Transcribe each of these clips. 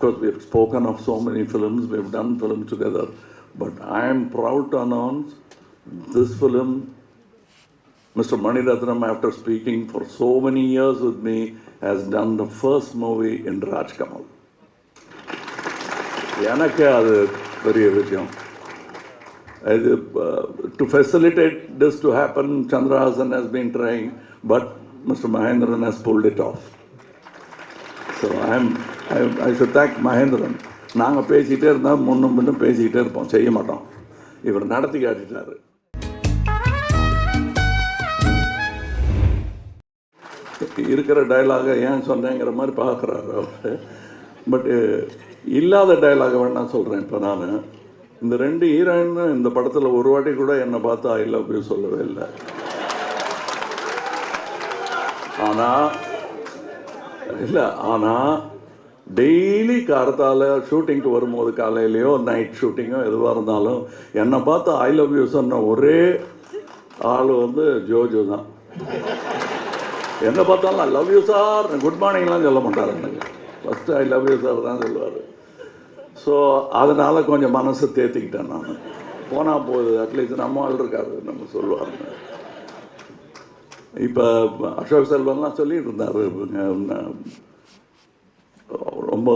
course, we have spoken of so many films, we have done films together, but I am proud to announce this film, Mr. Maniratnam, after speaking for so many years with me, has done the first movie in Rajkamal. எனக்கு அது பெரிய விஷயம் இது to facilitate this to happen Chandrahasan has been trying but Mr Mahendran has pulled it off so I'm I I should thank Mahendran நாங்கள் பேசிக்கிட்டே இருந்தால் முன்னும் பின்னும் பேசிக்கிட்டே இருப்போம். செய்ய மாட்டோம். இவர் நடத்தி காட்டிட்டார். இருக்கிற டைலாகை ஏன் சொன்னேங்கிற மாதிரி பார்க்குறாரு அவர். பட்டு இல்லாத டைலாக வேணாம் சொல்கிறேன் இப்போ நான். இந்த ரெண்டு ஹீரோயினும் இந்த படத்தில் ஒரு வாட்டி கூட என்னை பார்த்து ஐ லவ் யூ சொல்லவே இல்லை. ஆனால் இல்லை ஆனால் டெய்லி காரத்தால் ஷூட்டிங்க்கு வரும்போது காலையிலையோ நைட் ஷூட்டிங்கோ எதுவாக இருந்தாலும் என்னை பார்த்து ஐ லவ் யூ சொன்ன ஒரே ஆள் வந்து ஜோஜோ தான். எங்கே பார்த்தாலும் I love you sir good மார்னிங்லாம் சொல்ல மாட்டார். எனக்கு first I love you sir தான் சொல்லுவார். ஸோ அதனால் கொஞ்சம் மனசை தேத்திக்கிட்டேன் நான். போனால் போகுது. அட்லீஸ்ட் நம்ம ஆள் இருக்காரு நம்ம சொல்லுவாருங்க இப்போ அசோக் செல்வன்லாம் சொல்லிட்டு இருந்தார். ரொம்ப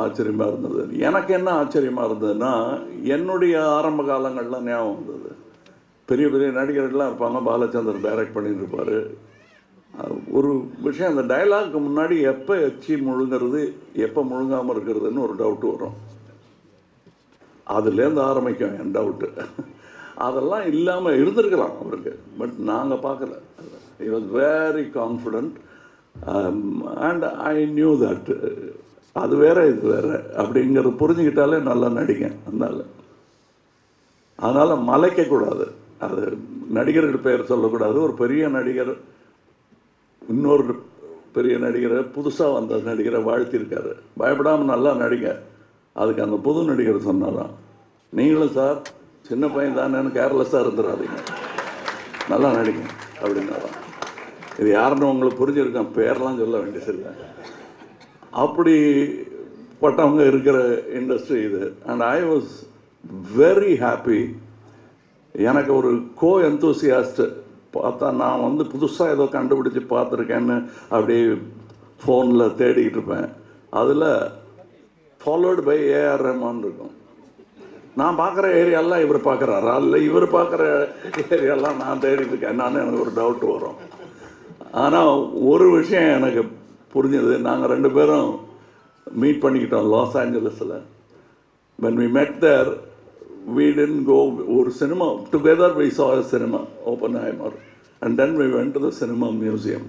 ஆச்சரியமாக இருந்தது. எனக்கு என்ன ஆச்சரியமாக இருந்ததுன்னா என்னுடைய ஆரம்ப காலங்கள்லாம் ஞாபகம் வந்தது. பெரிய பெரிய நடிகர்கள்லாம் இருப்பாங்க பாலச்சந்தர் டைரக்ட் பண்ணிட்டு இருப்பார். ஒரு விஷயம் அந்த டைலாக்கு முன்னாடி எப்போ எச்சி முழுங்கிறது எப்போ முழுங்காமல் இருக்கிறதுன்னு ஒரு டவுட் வரும். அதுலேருந்து ஆரம்பிக்கும் என் டவுட்டு அதெல்லாம் இல்லாமல் இருந்திருக்கலாம் அவருக்கு பட் நாங்கள் பார்க்கல. I was very confident and I knew that அது வேற இது வேற. அப்படிங்கிறத புரிஞ்சுக்கிட்டாலே நல்லா நடிங்க அதனால். அதனால் மலைக்கக்கூடாது அது நடிகர்கள் பெயர் சொல்லக்கூடாது. ஒரு பெரிய நடிகர் இன்னொரு பெரிய நடிகரை புதுசாக வந்த நடிகரை வாழ்த்திருக்காரு பயப்படாமல் நல்லா நடிங்க. அதுக்கு அந்த புது நடிகர் சொன்னாராம். நீங்களும் சார் சின்ன பையன் தானேன்னு கேர்லெஸ்ஸாக இருந்துடாதீங்க. நல்லா நடிங்க அப்படின்னாராம். இது யாருன்னு உங்களுக்கு புரிஞ்சிருக்கேன் பேர்லாம் சொல்ல வேண்டியதில்லை. அப்படி பட்டவங்க இருக்கிற இண்டஸ்ட்ரி இது. And I was very happy எனக்கு ஒரு கோ எந்தூசியாஸ்ட் பார்த்தா நான் வந்து புதுசாக ஏதோ கண்டுபிடிச்சி பார்த்துருக்கேன்னு அப்படியே ஃபோனில் தேடிக்கிட்டு இருப்பேன். அதில் ஃபாலோடு பை ஏஆர் ரஹ்மான் இருக்கும். நான் பார்க்குற ஏரியாலாம் இவர் பார்க்குறாரு. அதில் இவர் பார்க்குற ஏரியாலாம் நான் தேடிட்டு இருக்கேன். நான் எனக்கு ஒரு டவுட் வரும். ஆனால் ஒரு விஷயம் எனக்கு புரிஞ்சது நாங்கள் ரெண்டு பேரும் மீட் பண்ணிக்கிட்டோம் லாஸ் ஏஞ்சலஸில் when we met there we didn't go ஒரு cinema together we saw a cinema Oppenheimer and then we went to the cinema museum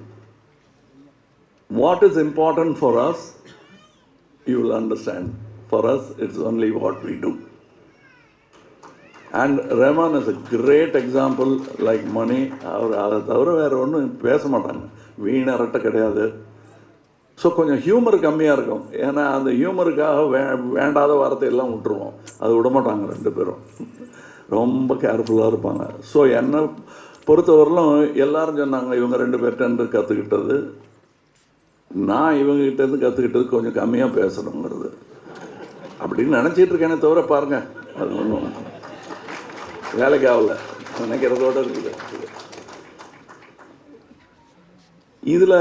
what is important for us you will understand for us it's only what we do and Rahman is a great example like Mani அவர் அதை தவிர வேறு ஒன்றும் பேச மாட்டாங்க வீண் அரட்டை கிடையாது so கொஞ்சம் ஹியூமர் கம்மியாக இருக்கும். ஏன்னா அந்த ஹியூமருக்காக வே வேண்டாத வார்த்தையெல்லாம் விட்டுருவோம். அது விட மாட்டாங்க ரெண்டு பேரும். ரொம்ப கேர்ஃபுல்லாக இருப்பாங்க. ஸோ என்னை பொறுத்தவரையிலும் எல்லாரும் சொன்னாங்க இவங்க ரெண்டு பேர்கிட்ட கற்றுக்கிட்டது நான் இவங்ககிட்டேருந்து கற்றுக்கிட்டது கொஞ்சம் கம்மியாக பேசணுங்கிறது. அப்படின்னு நினச்சிட்டு இருக்கேனே தவிர பாருங்கள் அது ஒன்றும் வேலைக்கு ஆகல. நினைக்கிறதோட இருக்குது. இதில்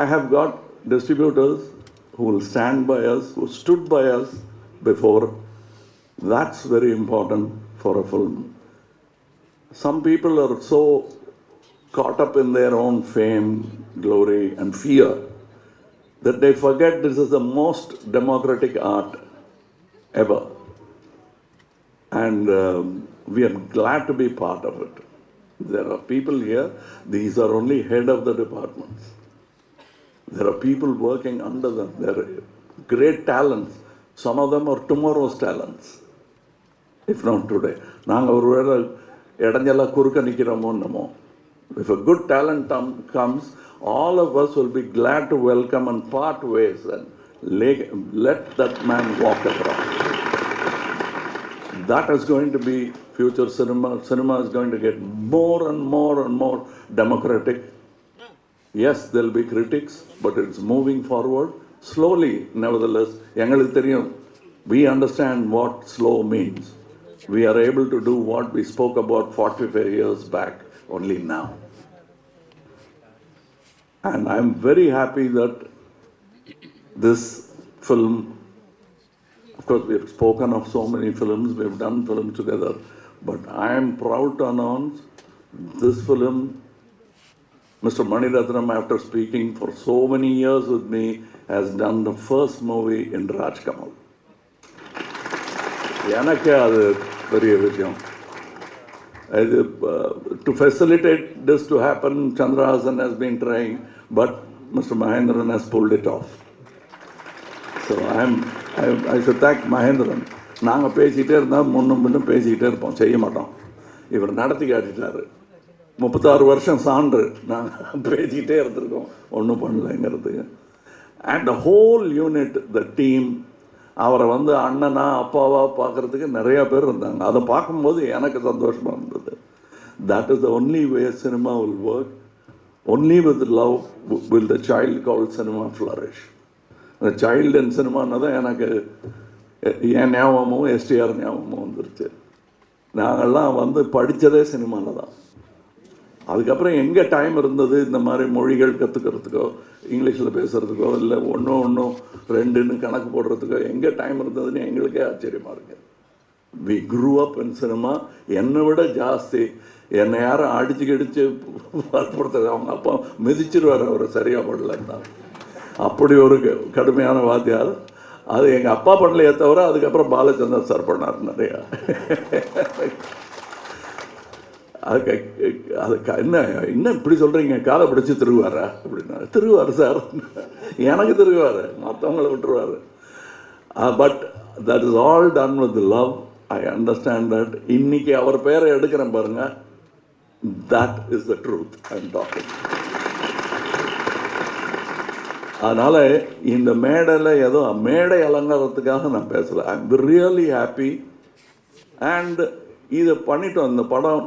I have got distributors who will stand by us, who stood by us before. That's very important for a film. Some people are so caught up in their own fame, glory, and fear that they forget this is the most democratic art ever. And um, we are glad to be part of it. There are people here, these are only head of the departments. There are people working under them. There are great talents. Some of them are tomorrow's talents, if not today. நாங்கள் ஒருவேளை இடைஞ்செல்லாம் குறுக்க நிற்கிறோமோ என்னமோ If a good talent tom- comes, all of us will be glad to welcome and part ways and lay- let that man walk across. That is going to be future cinema. Cinema is going to get more and more and more democratic. Yes, there'll be critics, but it's moving forward slowly, nevertheless. We understand what slow means. We are able to do what we spoke about 45 years back only now. And I'm very happy that this film, of course, we've spoken of so many films, we've done films together, but I am proud to announce this film Mr. Maniratnam, after speaking for so many years with me, has done the first movie in Rajkamal. எனக்கு அது பெரிய விஷயம் இது to facilitate this to happen Chandrahasan has been trying but mister Mahendran has pulled it off so I'm I should thank Mahendran நாங்கள் பேசிக்கிட்டே இருந்தால் முன்னும் பின்னும் பேசிக்கிட்டே இருப்போம் செய்ய மாட்டோம் இவர் நடத்தி காட்டிட்டாரு முப்பத்தாறு வருஷம் சான்று நாங்கள் பேசிக்கிட்டே இருந்திருக்கோம். ஒன்றும் பண்ணலைங்கிறதுக்கு and the whole unit the team அவரை வந்து அண்ணனா அப்பாவா பார்க்கறதுக்கு நிறையா பேர் இருந்தாங்க. அதை பார்க்கும்போது எனக்கு சந்தோஷமாக இருந்தது. That is the only way cinema will work only with love will the child call cinema flourish அந்த சைல்டு அண்ட் சினிமான்னு தான் எனக்கு என் ஞாபகமும் எஸ்டிஆர் ஞாபகமும் வந்துருச்சு. நாங்கள்லாம் வந்து படித்ததே சினிமாவில் தான். அதுக்கப்புறம் எங்கே டைம் இருந்தது? இந்த மாதிரி மொழிகள் கற்றுக்கிறதுக்கோ இங்கிலீஷில் பேசுகிறதுக்கோ இல்லை ஒன்றும் ஒன்றும் ரெண்டுன்னு கணக்கு போடுறதுக்கோ எங்கே டைம் இருந்ததுன்னு எங்களுக்கே ஆச்சரியமாக இருக்குது we grew up in cinema என்னை விட ஜாஸ்தி. என்னை யாரும் அடிச்சு கடிச்சு வற்புறுத்துறது அவங்க அப்பா மிதிச்சிருவார் அவர் சரியாக பண்ணலன்னா அப்படி ஒரு க- கடுமையான வாத்தியார். அது எங்கள் அப்பா பண்ணலையே தவிர அதுக்கப்புறம் பாலச்சந்தர் சார் பண்ணார் நிறையா. அதுக்கு அதுக்கு என்ன என்ன இப்படி சொல்கிறீங்க காலை பிடிச்சி திருவாரா? அப்படின்னா திருவார் சார். எனக்கு திருவார் மற்றவங்களை விட்டுருவார். But that is all done with love I understand that இன்னைக்கு அவர் பேரை எடுக்கிறேன் பாருங்க. That is the truth and talking அதனால் இந்த மேடையில் ஏதோ மேடை அலங்காரத்துக்காக நான் பேசலை. I am really happy and இதை பண்ணிட்டோம் இந்த படம்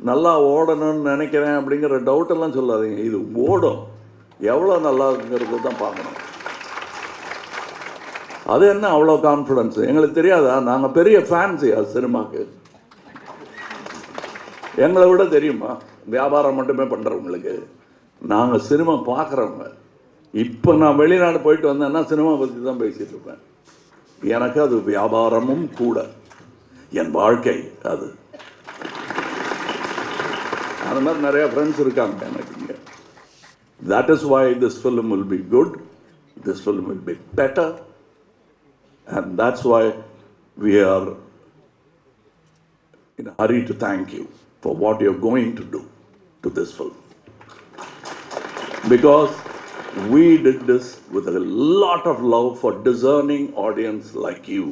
நல்லா ஓடணும்னு நினைக்கிறேன் அப்படிங்கிற டவுட்டெல்லாம் சொல்லாதீங்க. இது ஓடும். எவ்வளோ நல்லா இருக்குங்கிறது தான் பார்க்கணும். அது என்ன அவ்வளோ கான்ஃபிடன்ஸ் எங்களுக்கு தெரியாதா? நாங்கள் பெரிய ஃபேன்ஸு அது சினிமாக்கு? எங்களை விட தெரியுமா? வியாபாரம் மட்டுமே பண்ணுறவங்களுக்கு நாங்கள் சினிமா பார்க்குறவங்க. இப்போ நான் வெளிநாடு போயிட்டு வந்தேன்னா சினிமா பற்றி தான் பேசிகிட்டு இருப்பேன். எனக்கு அது வியாபாரமும் கூட. என் வாழ்க்கை அது. அந்த மாதிரி நிறைய ஃப்ரெண்ட்ஸ் இருக்காங்க எனக்கு இங்கே that is why this film will be good this film will be better and that's why we are in a hurry to thank you for what you're going to do to this film. Because we did this with a lot of love for discerning audience like you